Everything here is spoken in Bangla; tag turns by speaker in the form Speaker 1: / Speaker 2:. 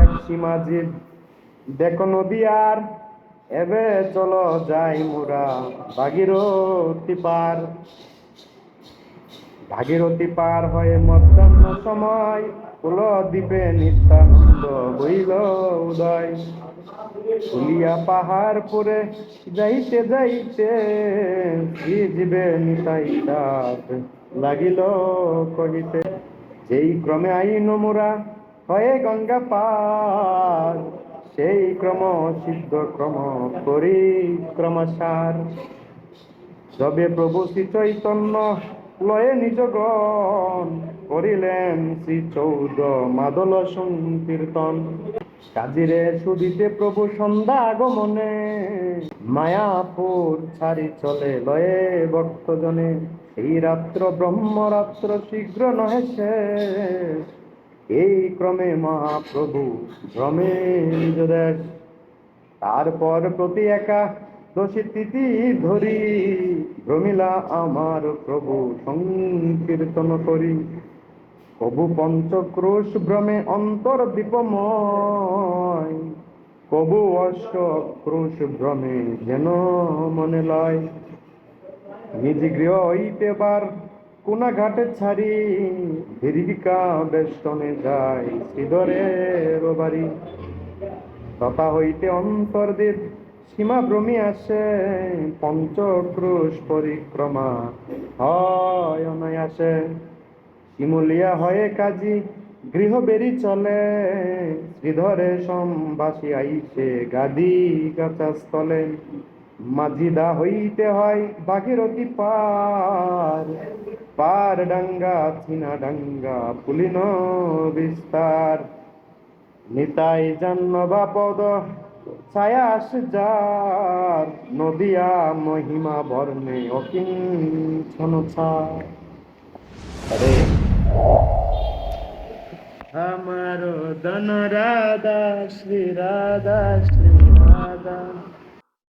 Speaker 1: এক সীমাজিদ দেখো নদী আর, এবে চলো যাই মোরা ভাগীরথী পার। ভাগীরথী পার হয়ে মধ্যাহ্ন সময় কুল দ্বীপে নিত্যানন্দ হইল উদয়। ফুলিয়া পাহাড় পরে যাইতে যাইতে জীবে নিতাইতাত লাগিল কহিতে, যেই ক্রমে আইন মোরা হয়ে গঙ্গা পার। সেই ক্রম সিদ্ধ ক্রম পরিক্রমসার যবে প্রভু শ্রী চৈতন্য লয়ে নিজ গণ করিলেন শ্রী চৌদ মাদল সংকীর্তন। কাজিরে সুদিতে প্রভু সন্ধ্যা আগমনে, মায়াপুর ছাড়ি চলে লয়ে ভক্তজনে। এই রাত্র ব্রহ্মরাত্র শীঘ্র নহে শেষ। এই ক্রমে মহাপ্রভু ভ্রমে নিজ দেশ। তারপর প্রতি একা দোষী তিথি ধরি। ভ্রমিলা আমার প্রভু, সংকীর্তন করি। কবু পঞ্চক্রোশ ভ্রমে অন্তর দীপময়। কবু অষ্ট ক্রোশ ভ্রমে যেন মনে লয়। নিজ গৃহ হইতে বার কোনা ঘাটে ছাড়ি, দীর্ঘিকা বেষ্টনে যায় শ্রীধরের বাড়ি। তথা হইতে অন্তর্দেব, সীমা ভ্রমি আসে, পঞ্চক্রোশ পরিক্রমা হয় অনায়াসে। শিমুলিয়া হয়ে কাজী গৃহ বেরি চলে, শ্রীধরে সম্বাসী আইসে গাদি গাছা স্থলে মাঝিদা হইতে হয় ভাগীরথী পার পার ডাঙ্গা চিনা ডাঙ্গা পুলিন বিস্তার। নিতাই জান্নবা পদ, ছায়াস যার। নদিয়া মহিমা বর্ণে আমার ধন রাধা শ্রী রাধা শ্রী রাধা